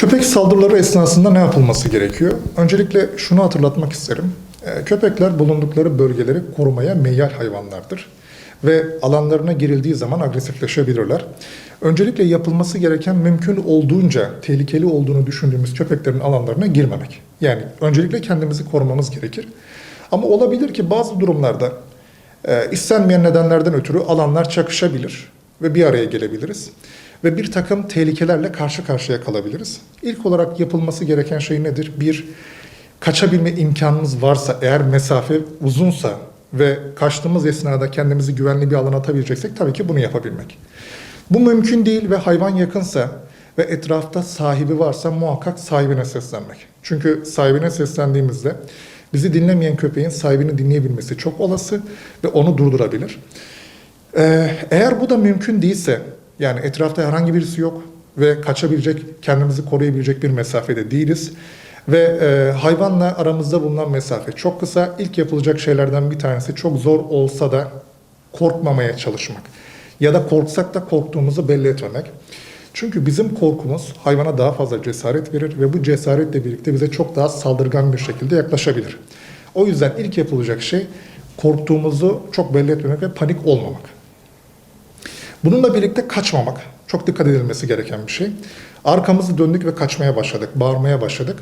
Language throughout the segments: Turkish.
Köpek saldırıları esnasında ne yapılması gerekiyor? Öncelikle şunu hatırlatmak isterim. Ee, Köpekler bulundukları bölgeleri korumaya meyyal hayvanlardır ve alanlarına girildiği zaman agresifleşebilirler. Öncelikle yapılması gereken mümkün olduğunca tehlikeli olduğunu düşündüğümüz köpeklerin alanlarına girmemek. Yani öncelikle kendimizi korumamız gerekir. Ama olabilir ki bazı durumlarda e, istenmeyen nedenlerden ötürü alanlar çakışabilir ve bir araya gelebiliriz. Ve bir takım tehlikelerle karşı karşıya kalabiliriz. İlk olarak yapılması gereken şey nedir? Bir, kaçabilme imkanımız varsa, eğer mesafe uzunsa ve kaçtığımız esnada kendimizi güvenli bir alana atabileceksek tabii ki bunu yapabilmek. Bu mümkün değil ve hayvan yakınsa ve etrafta sahibi varsa muhakkak sahibine seslenmek. Çünkü sahibine seslendiğimizde bizi dinlemeyen köpeğin sahibini dinleyebilmesi çok olası ve onu durdurabilir. Ee, eğer bu da mümkün değilse, yani etrafta herhangi birisi yok ve kaçabilecek, kendimizi koruyabilecek bir mesafede değiliz ve e, hayvanla aramızda bulunan mesafe çok kısa. İlk yapılacak şeylerden bir tanesi çok zor olsa da korkmamaya çalışmak. Ya da korksak da korktuğumuzu belli etmemek. Çünkü bizim korkumuz hayvana daha fazla cesaret verir ve bu cesaretle birlikte bize çok daha saldırgan bir şekilde yaklaşabilir. O yüzden ilk yapılacak şey korktuğumuzu çok belli etmemek ve panik olmamak. Bununla birlikte kaçmamak. Çok dikkat edilmesi gereken bir şey. Arkamızı döndük ve kaçmaya başladık, bağırmaya başladık.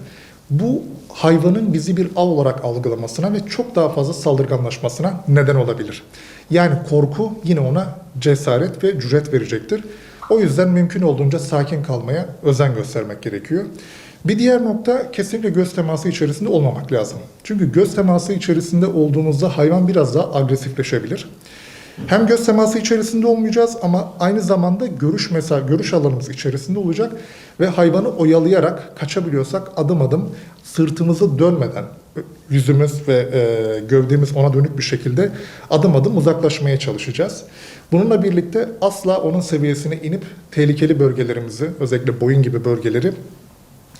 Bu hayvanın bizi bir av olarak algılamasına ve çok daha fazla saldırganlaşmasına neden olabilir. Yani korku yine ona cesaret ve cüret verecektir. O yüzden mümkün olduğunca sakin kalmaya özen göstermek gerekiyor. Bir diğer nokta kesinlikle göz teması içerisinde olmamak lazım. Çünkü göz teması içerisinde olduğumuzda hayvan biraz daha agresifleşebilir. Hem göz teması içerisinde olmayacağız ama aynı zamanda görüş mesela görüş alanımız içerisinde olacak ve hayvanı oyalayarak kaçabiliyorsak adım adım sırtımızı dönmeden yüzümüz ve e, gövdemiz ona dönük bir şekilde adım adım uzaklaşmaya çalışacağız. Bununla birlikte asla onun seviyesine inip tehlikeli bölgelerimizi özellikle boyun gibi bölgeleri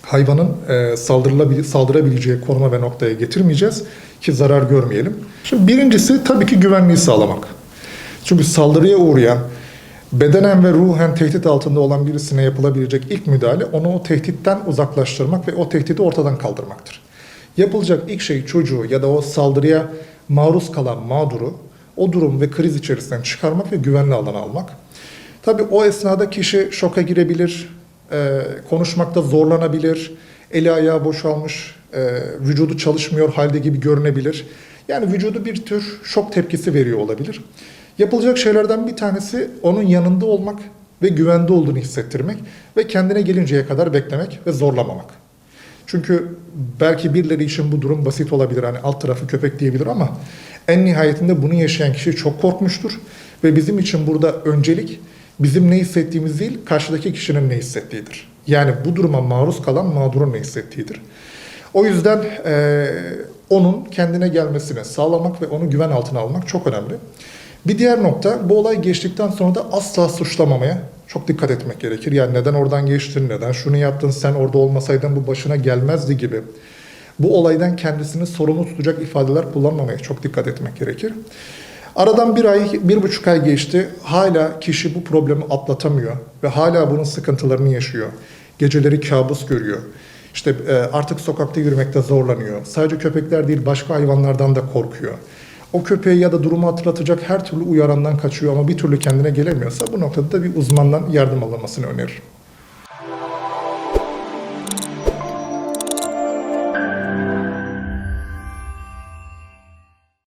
hayvanın e, saldırılabil- saldırabileceği konuma ve noktaya getirmeyeceğiz ki zarar görmeyelim. Şimdi birincisi tabii ki güvenliği sağlamak. Çünkü saldırıya uğrayan, bedenen ve ruhen tehdit altında olan birisine yapılabilecek ilk müdahale onu o tehditten uzaklaştırmak ve o tehdidi ortadan kaldırmaktır. Yapılacak ilk şey çocuğu ya da o saldırıya maruz kalan mağduru o durum ve kriz içerisinden çıkarmak ve güvenli alana almak. Tabii o esnada kişi şoka girebilir, e, konuşmakta zorlanabilir, eli ayağı boşalmış, e, vücudu çalışmıyor halde gibi görünebilir. Yani vücudu bir tür şok tepkisi veriyor olabilir. Yapılacak şeylerden bir tanesi onun yanında olmak ve güvende olduğunu hissettirmek ve kendine gelinceye kadar beklemek ve zorlamamak. Çünkü belki birileri için bu durum basit olabilir. Hani alt tarafı köpek diyebilir ama en nihayetinde bunu yaşayan kişi çok korkmuştur. Ve bizim için burada öncelik bizim ne hissettiğimiz değil, karşıdaki kişinin ne hissettiğidir. Yani bu duruma maruz kalan mağdurun ne hissettiğidir. O yüzden eee, onun kendine gelmesini sağlamak ve onu güven altına almak çok önemli. Bir diğer nokta bu olay geçtikten sonra da asla suçlamamaya çok dikkat etmek gerekir. Yani neden oradan geçtin, neden şunu yaptın, sen orada olmasaydın bu başına gelmezdi gibi. Bu olaydan kendisini sorumlu tutacak ifadeler kullanmamaya çok dikkat etmek gerekir. Aradan bir ay, bir buçuk ay geçti. Hala kişi bu problemi atlatamıyor ve hala bunun sıkıntılarını yaşıyor. Geceleri kabus görüyor. İşte e, artık sokakta yürümekte zorlanıyor. Sadece köpekler değil başka hayvanlardan da korkuyor. O köpeği ya da durumu hatırlatacak her türlü uyarandan kaçıyor ama bir türlü kendine gelemiyorsa bu noktada da bir uzmandan yardım alınmasını öneririm.